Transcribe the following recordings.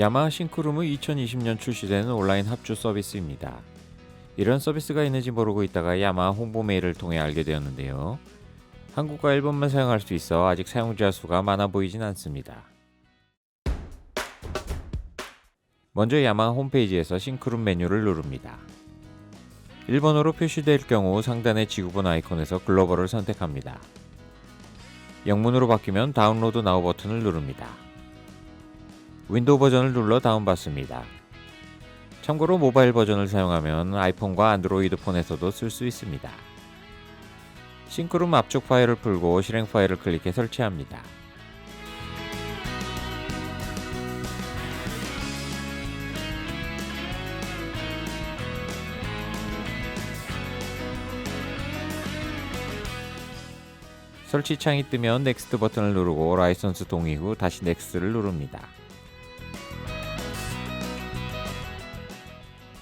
야마하 싱크룸은 2020년 출시되는 온라인 합주 서비스입니다. 이런 서비스가 있는지 모르고 있다가 야마하 홍보 메일을 통해 알게 되었는데요. 한국과 일본만 사용할 수 있어 아직 사용자 수가 많아 보이진 않습니다. 먼저 야마하 홈페이지에서 싱크룸 메뉴를 누릅니다. 일본어로 표시될 경우 상단의 지구본 아이콘에서 글로벌을 선택합니다. 영문으로 바뀌면 다운로드 나우 버튼을 누릅니다. 윈도우 버전을 눌러 다운받습니다. 참고로 모바일 버전을 사용하면 아이폰과 안드로이드 폰에서도 쓸 수 있습니다. 싱크룸 앞쪽 파일을 풀고 실행 파일을 클릭해 설치합니다. 설치 창이 뜨면 넥스트 버튼을 누르고 라이선스 동의 후 다시 넥스트를 누릅니다.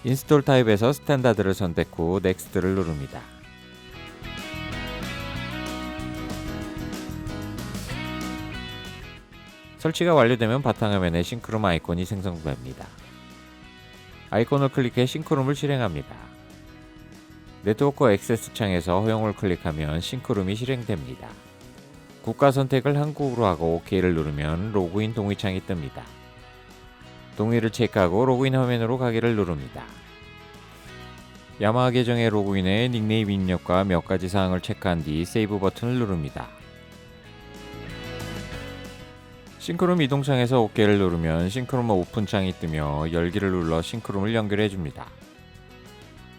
인스톨 타입에서 스탠다드를 선택 후 넥스트를 누릅니다. 설치가 완료되면 바탕화면에 싱크룸 아이콘이 생성됩니다. 아이콘을 클릭해 싱크룸을 실행합니다. 네트워크 액세스 창에서 허용을 클릭하면 싱크룸이 실행됩니다. 국가 선택을 한국으로 하고 OK를 누르면 로그인 동의창이 뜹니다. 동의를 체크하고 로그인 화면으로 가기를 누릅니다. 야마하 계정의 로그인에 닉네임 입력과 몇 가지 사항을 체크한 뒤 세이브 버튼을 누릅니다. 싱크룸 이동창에서 OK를 누르면 싱크룸 오픈창이 뜨며 열기를 눌러 싱크룸을 연결해 줍니다.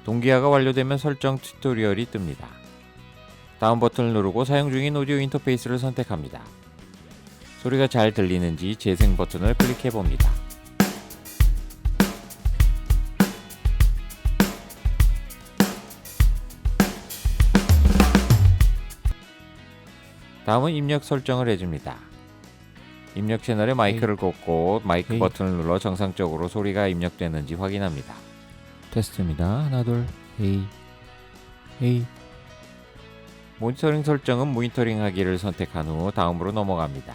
동기화가 완료되면 설정 튜토리얼이 뜹니다. 다음 버튼을 누르고 사용 중인 오디오 인터페이스를 선택합니다. 소리가 잘 들리는지 재생 버튼을 클릭해 봅니다. 다음은 입력 설정을 해줍니다. 입력 채널에 마이크를 꽂고 마이크 헤이. 버튼을 눌러 정상적으로 소리가 입력되는지 확인합니다. 테스트입니다. 하나 둘 헤이 헤이 모니터링 설정은 모니터링 하기를 선택한 후 다음으로 넘어갑니다.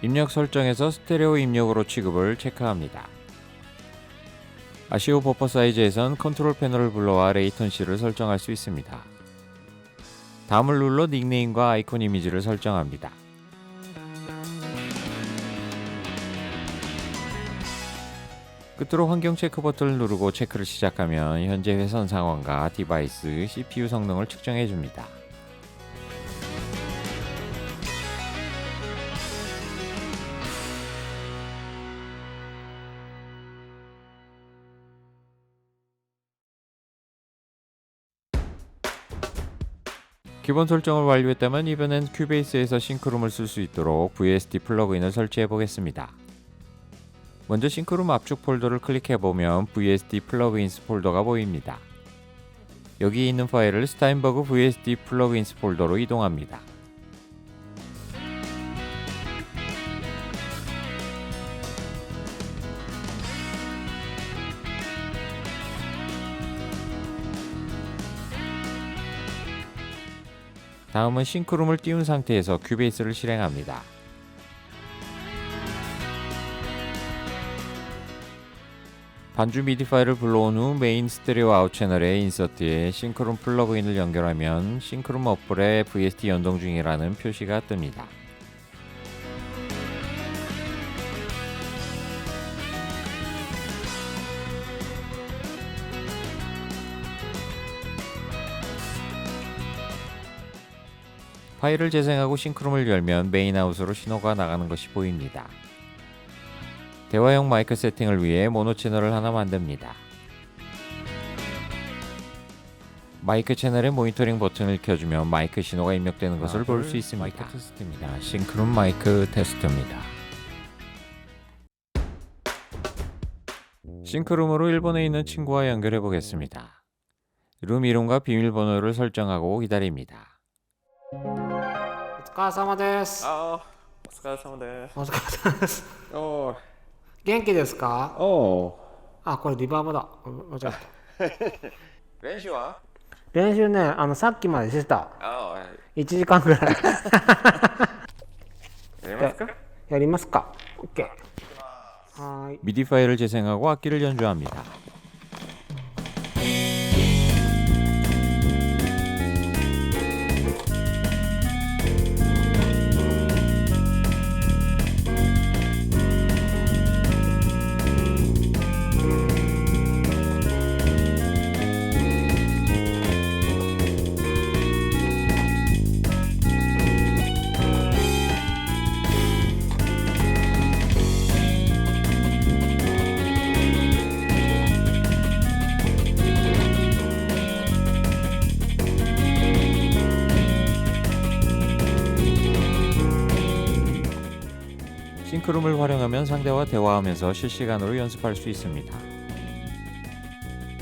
입력 설정에서 스테레오 입력으로 취급을 체크합니다. 아시오 버퍼 사이즈에선 컨트롤 패널을 불러와 레이턴시를 설정할 수 있습니다. 다음을 눌러 닉네임과 아이콘 이미지를 설정합니다. 끝으로 환경 체크 버튼을 누르고 체크를 시작하면 현재 회선 상황과 디바이스, CPU 성능을 측정해 줍니다. 기본 설정을 완료했다면 이번엔 큐베이스에서 싱크룸을 쓸 수 있도록 VST 플러그인을 설치해 보겠습니다. 먼저 싱크룸 압축 폴더를 클릭해 보면 VST 플러그인스 폴더가 보입니다. 여기 있는 파일을 스타인버그 VST 플러그인스 폴더로 이동합니다. 다음은 싱크룸을 띄운 상태에서 큐베이스를 실행합니다. 반주 미디 파일을 불러온 후 메인 스테레오 아웃 채널에 인서트에 싱크룸 플러그인을 연결하면 싱크룸 어플에 VST 연동 중이라는 표시가 뜹니다. 파일을 재생하고 싱크룸을 열면 메인 아웃으로 신호가 나가는 것이 보입니다. 대화용 마이크 세팅을 위해 모노 채널을 하나 만듭니다. 마이크 채널의 모니터링 버튼을 켜주면 마이크 신호가 입력되는 것을 볼 수 있습니다. 마이크 테스트입니다. 싱크론 마이크 테스트입니다. 싱크룸으로 일본에 있는 친구와 연결해 보겠습니다. 룸 이름과 비밀번호를 설정하고 기다립니다. 母様です。お疲れ様です。お疲れ様です。お元気ですか？おあこれリバーブだ。間違えた。練習は？練習ねあのさっきまでしてた。1時間ぐらい。やりますか？やりますか。OK はい。미디파일을재생하고악る를연주합니 다. 싱크룸을 활용하면 상대와 대화하면서 실시간으로 연습할 수 있습니다.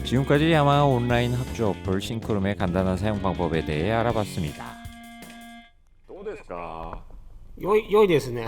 지금까지 야마하 온라인 합주 어플 싱크룸의 간단한 사용 방법에 대해 알아봤습니다. どうですか良い良いですね